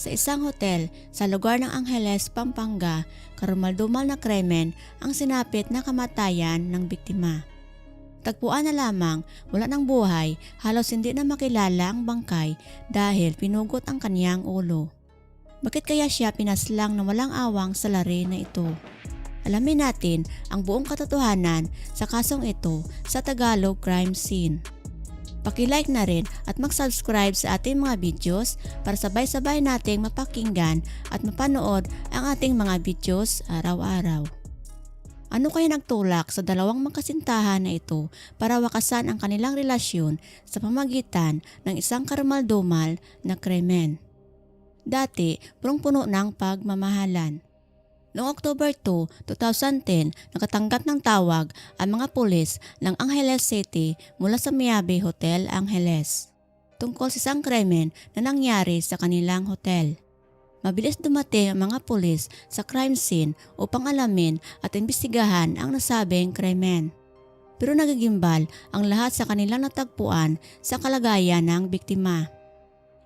Sa isang hotel sa lugar ng Angeles, Pampanga, karumaldumal na krimen ang sinapit na kamatayan ng biktima. Tagpuan na lamang, wala ng buhay, halos hindi na makilala ang bangkay dahil pinugot ang kaniyang ulo. Bakit kaya siya pinaslang na walang awang sa lari na ito? Alamin natin ang buong katotohanan sa kasong ito sa Tagalog Crime Scene. Pakilike na rin at mag-subscribe sa ating mga videos para sabay-sabay nating mapakinggan at mapanood ang ating mga videos araw-araw. Ano kaya nagtulak sa dalawang magkasintahan na ito para wakasan ang kanilang relasyon sa pamagitan ng isang karumaldumal na krimen? Dati, punong-puno ng pagmamahalan. Noong October 2, 2010, nakatanggap ng tawag ang mga pulis ng Angeles City mula sa Miyabi Hotel Angeles tungkol sa isang krimen na nangyari sa kanilang hotel. Mabilis dumating ang mga pulis sa crime scene upang alamin at imbestigahan ang nasabing krimen. Pero nagigimbal ang lahat sa kanilang natagpuan sa kalagayan ng biktima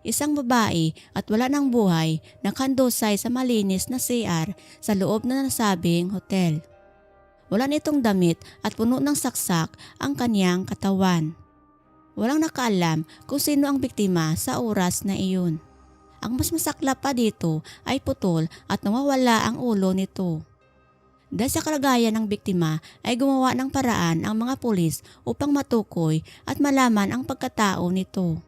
isang babae at wala ng buhay na kandosay sa malinis na CR sa loob na nasabing hotel. Wala nitong damit at puno ng saksak ang kanyang katawan. Walang nakaalam kung sino ang biktima sa oras na iyon. Ang mas masaklap pa dito ay putol at nawawala ang ulo nito. Dahil sa kalagayan ng biktima ay gumawa ng paraan ang mga pulis upang matukoy at malaman ang pagkatao nito.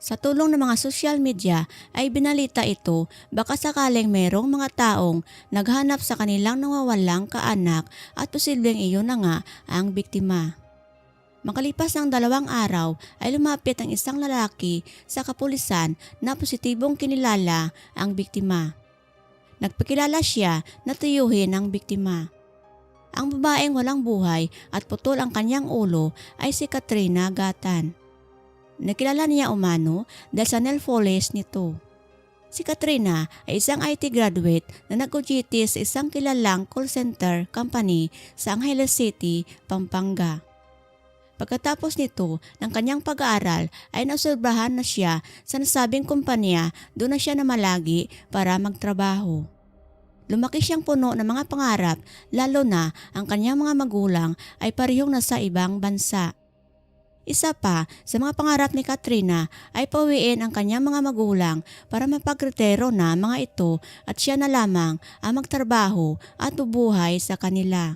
Sa tulong ng mga social media ay binalita ito baka sakaling merong mga taong naghanap sa kanilang nawawalang kaanak at posibleng iyon na nga ang biktima. Makalipas ng dalawang araw ay lumapit ang isang lalaki sa kapulisan na positibong kinilala ang biktima. Nagpakilala siya na tuyuhin ang biktima. Ang babaeng walang buhay at putol ang kanyang ulo ay si Katrina Gatan. Nakilala niya umano dahil sa nail polish nito. Si Katrina ay isang IT graduate na nag-OJT sa isang kilalang call center company sa Angeles City, Pampanga. Pagkatapos nito ng kanyang pag-aaral ay nasobrahan na siya sa nasabing kumpanya doon na siya namalagi para magtrabaho. Lumaki siyang puno ng mga pangarap lalo na ang kanyang mga magulang ay parehong nasa ibang bansa. Isa pa sa mga pangarap ni Katrina ay pawiin ang kanyang mga magulang para mapagkritero na mga ito at siya na lamang ang magtrabaho at bubuhay sa kanila.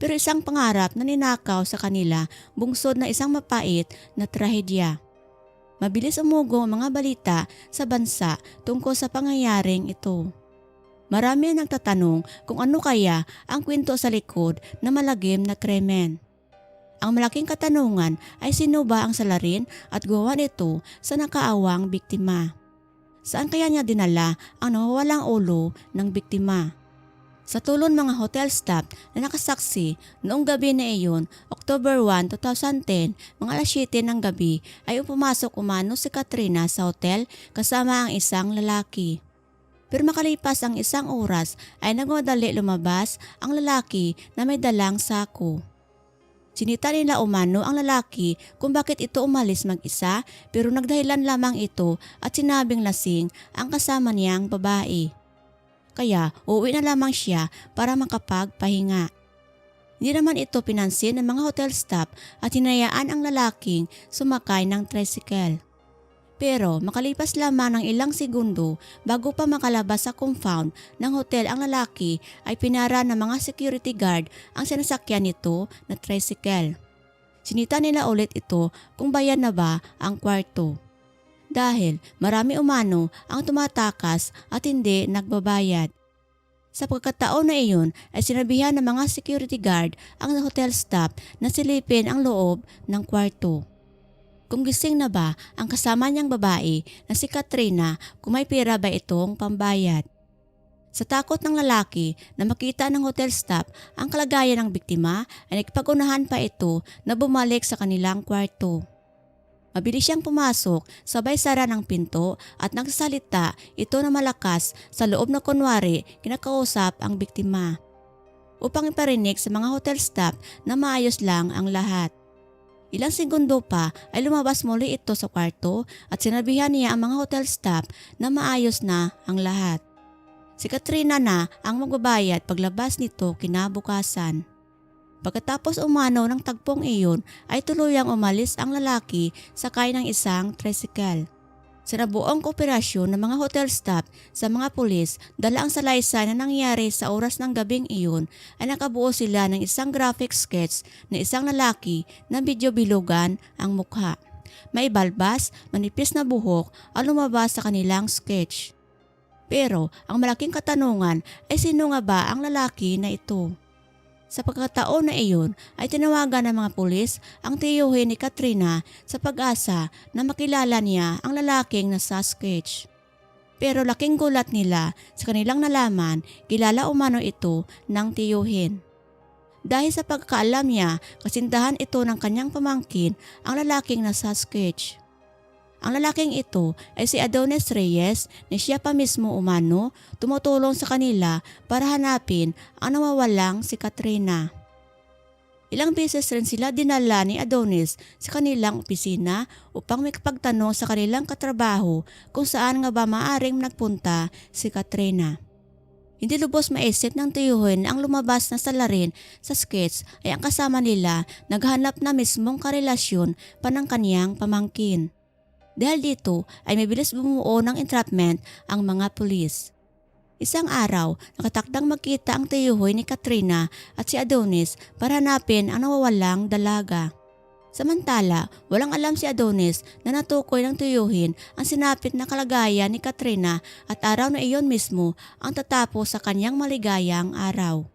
Pero isang pangarap na ninakaw sa kanila bungsod na isang mapait na trahedya. Mabilis umugo ang mga balita sa bansa tungkol sa pangyayaring ito. Marami ang nagtatanong kung ano kaya ang kwento sa likod na malagim na kremen. Ang malaking katanungan ay sino ba ang salarin at gawa nito sa nakaawang biktima. Saan kaya niya dinala ang nawawalang ulo ng biktima? Sa tulon mga hotel staff na nakasaksi noong gabi na iyon, October 1, 2010, mga alas 7 ng gabi ay pumasok umano si Katrina sa hotel kasama ang isang lalaki. Pero makalipas ang isang oras ay nagmadali lumabas ang lalaki na may dalang sako. Sinita nila umano ang lalaki kung bakit ito umalis mag-isa pero nagdahilan lamang ito at sinabing lasing ang kasama niyang babae. Kaya uuwi na lamang siya para makapagpahinga. Hindi naman ito pinansin ng mga hotel staff at hinayaan ang lalaking sumakay ng tricycle. Pero makalipas lamang ng ilang segundo bago pa makalabas sa compound ng hotel ang lalaki ay pinara ng mga security guard ang sinasakyan nito na tricycle. Sinita nila ulit ito kung bayan na ba ang kwarto. Dahil marami umano ang tumatakas at hindi nagbabayad. Sa pagkataon na iyon ay sinabihan ng mga security guard ang hotel staff na silipin ang loob ng kwarto kung gising na ba ang kasama niyang babae na si Katrina kung may pera ba itong pambayad. Sa takot ng lalaki na makita ng hotel staff ang kalagayan ng biktima ay nagpagunahan pa ito na bumalik sa kanilang kwarto. Mabilis siyang pumasok, sabay sara ng pinto at nagsasalita ito na malakas sa loob na kunwari kinakausap ang biktima. Upang iparinig sa mga hotel staff na maayos lang ang lahat. Ilang segundo pa ay lumabas muli ito sa kwarto at sinabihan niya ang mga hotel staff na maayos na ang lahat. Si Katrina na ang magbabayad paglabas nito kinabukasan. Pagkatapos umano ng tagpong iyon ay tuluyang umalis ang lalaki sakay ng isang tricycle. Sa nabuong kooperasyon ng mga hotel staff sa mga pulis dala ang salaysay na nangyari sa oras ng gabing iyon ay nakabuo sila ng isang graphic sketch na isang lalaki na medyo bilugan ang mukha. May balbas, manipis na buhok ang lumabas sa kanilang sketch. Pero ang malaking katanungan ay sino nga ba ang lalaki na ito? Sa pagkataon na iyon ay tinawagan ng mga pulis ang tiyuhin ni Katrina sa pag-asa na makilala niya ang lalaking nasa sketch. Pero laking gulat nila sa kanilang nalaman kilala umano ito ng tiyuhin. Dahil sa pagkaalam niya, kasindahan ito ng kanyang pamangkin ang lalaking nasa sketch. Ang lalaking ito ay si Adonis Reyes na siya pa mismo umano tumutulong sa kanila para hanapin ang nawawalang si Katrina. Ilang beses rin sila dinala ni Adonis sa kanilang opisina upang may kapagtanong sa kanilang katrabaho kung saan nga ba maaring nagpunta si Katrina. Hindi lubos maisip ng tiyuhin ang lumabas na salarin sa sketch ay ang kasama nila naghanap na mismong karelasyon pa ng kaniyang pamangkin. Dahil dito ay mabilis bumuo ng entrapment ang mga pulis. Isang araw, nakatakdang magkita ang tiyuhoy ni Katrina at si Adonis para hanapin ang nawawalang dalaga. Samantala, walang alam si Adonis na natukoy ng tiyuhin ang sinapit na kalagayan ni Katrina at araw na iyon mismo ang tatapos sa kanyang maligayang araw.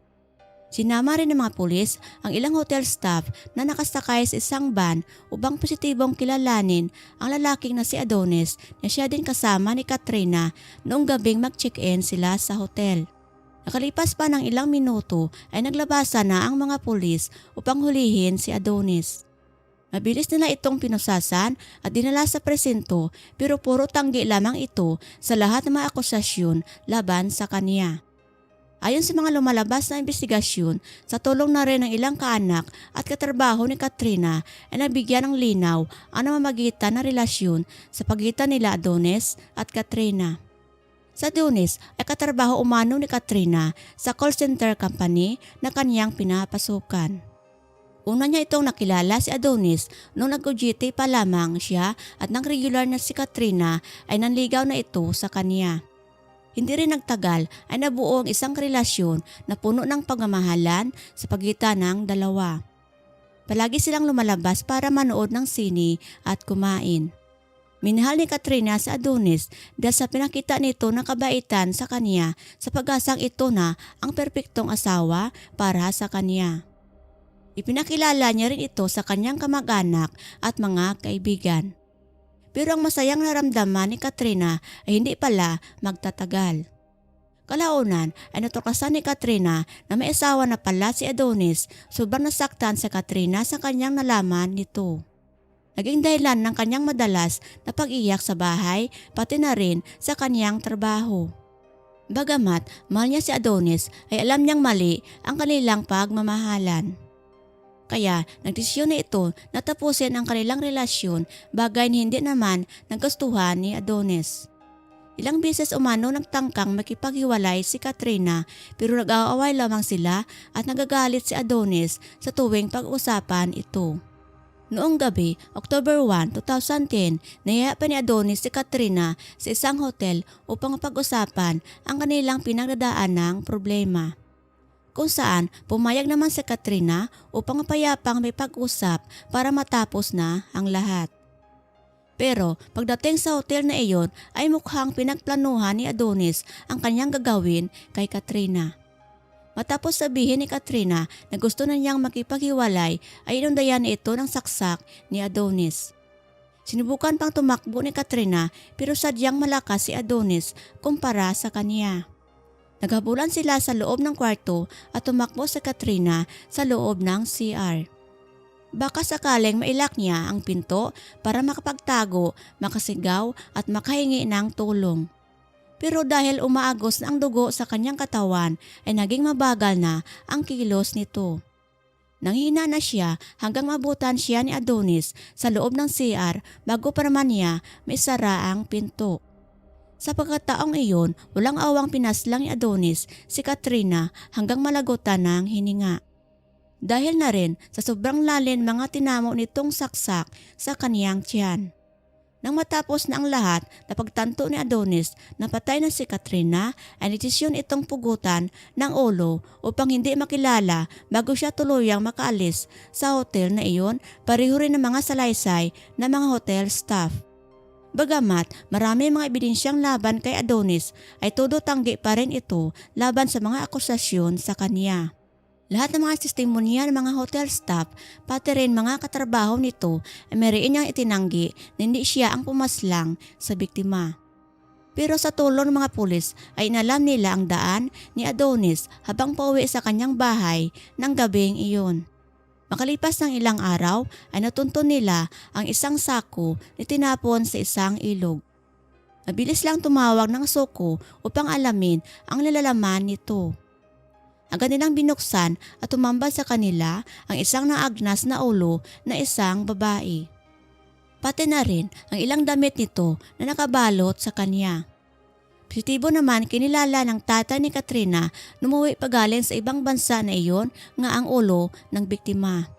Sinama rin ng mga pulis ang ilang hotel staff na nakasakay sa isang van upang positibong kilalanin ang lalaking na si Adonis na siya din kasama ni Katrina noong gabing mag-check-in sila sa hotel. Nakalipas pa ng ilang minuto ay naglabasa na ang mga pulis upang hulihin si Adonis. Mabilis nila itong pinusasan at dinala sa presinto pero puro tanggi lamang ito sa lahat ng mga akusasyon laban sa kanya. Ayon sa mga lumalabas na investigasyon, sa tulong na rin ng ilang kaanak at katrabaho ni Katrina ay nabigyan ng linaw ang namamagitan na relasyon sa pagitan nila Adonis at Katrina. Sa Adonis ay katrabaho umano ni Katrina sa call center company na kanyang pinapasukan. Una niya itong nakilala si Adonis nung nag-OJT pa lamang siya at nang regular na si Katrina ay nanligaw na ito sa kanya. Hindi rin nagtagal ay nabuo ang isang relasyon na puno ng pagmamahalan sa pagitan ng dalawa. Palagi silang lumalabas para manood ng sine at kumain. Minahal ni Katrina sa Adonis dahil sa pinakita nito ng kabaitan sa kanya sa pag-asang ito na ang perpektong asawa para sa kanya. Ipinakilala niya rin ito sa kanyang kamag-anak at mga kaibigan. Pero ang masayang naramdaman ni Katrina ay hindi pala magtatagal. Kalaunan ay natuklasan ni Katrina na may asawa na pala si Adonis sobrang nasaktan sa Katrina sa kanyang nalaman nito. Naging dahilan ng kanyang madalas na pag-iyak sa bahay pati na rin sa kanyang trabaho. Bagamat mahal niya si Adonis ay alam niyang mali ang kanilang pagmamahalan. Kaya nagdesisyon na ito na tapusin ang kanilang relasyon bagay na hindi naman naggustuhan ni Adonis. Ilang beses umano nagtangkang makipaghiwalay si Katrina pero nag-aaway lamang sila at nagagalit si Adonis sa tuwing pag-usapan ito. Noong gabi, October 1, 2010, nayaya pa ni Adonis si Katrina sa isang hotel upang pag-usapan ang kanilang pinagdadaan ng problema kung saan pumayag naman si Katrina upang mapayapang may pag-usap para matapos na ang lahat. Pero pagdating sa hotel na iyon ay mukhang pinagplanuhan ni Adonis ang kanyang gagawin kay Katrina. Matapos sabihin ni Katrina na gusto na niyang makipaghiwalay ay inundayan ito ng saksak ni Adonis. Sinubukan pang tumakbo ni Katrina pero sadyang malakas si Adonis kumpara sa kanya. Naghabulan sila sa loob ng kwarto at tumakbo sa Katrina sa loob ng CR. Baka sakaling mailak niya ang pinto para makapagtago, makasigaw at makahingi ng tulong. Pero dahil umaagos na ang dugo sa kanyang katawan ay naging mabagal na ang kilos nito. Nanghina na siya hanggang mabutan siya ni Adonis sa loob ng CR bago pa naman niya may sara ang pinto. Sa pagkataong iyon, walang awang pinaslang ni Adonis si Katrina hanggang malagutan ng hininga. Dahil na rin sa sobrang lalim mga tinamo nitong saksak sa kaniyang tiyan. Nang matapos na ang lahat, napagtanto ni Adonis na patay na si Katrina ay desisyon itong pugutan ng ulo upang hindi makilala bago siya tuluyang makaalis sa hotel na iyon pareho rin ng mga salaysay na mga hotel staff. Bagamat marami mga ebidensyang laban kay Adonis ay todo tanggi pa rin ito laban sa mga akusasyon sa kanya. Lahat ng mga testimonya ng mga hotel staff, pati rin mga katrabaho nito ay mayroon niyang itinanggi na hindi siya ang pumaslang sa biktima. Pero sa tulong ng mga pulis ay inalam nila ang daan ni Adonis habang pauwi sa kanyang bahay ng gabing iyon. Makalipas ng ilang araw ay natunto nila ang isang sako na tinapon sa isang ilog. Mabilis lang tumawag ng soko upang alamin ang nalalaman nito. Agad nilang binuksan at tumambad sa kanila ang isang naagnas na ulo na isang babae. Pati na rin ang ilang damit nito na nakabalot sa kanya. Positibo naman kinilala ng tatay ni Katrina numuwi pagaling sa ibang bansa na iyon nga ang ulo ng biktima.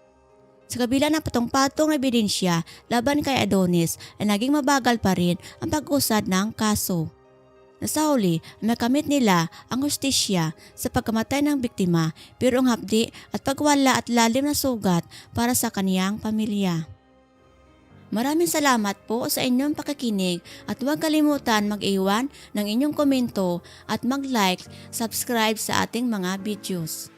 Sa kabila ng patong-patong na ebidensya laban kay Adonis ay naging mabagal pa rin ang pag-usad ng kaso. Nasa huli, makamit nila ang hustisya sa pagkamatay ng biktima pero ang hapdi at pagwala at lalim na sugat para sa kaniyang pamilya. Maraming salamat po sa inyong pakikinig at huwag kalimutan mag-iwan ng inyong komento at mag-like, subscribe sa ating mga videos.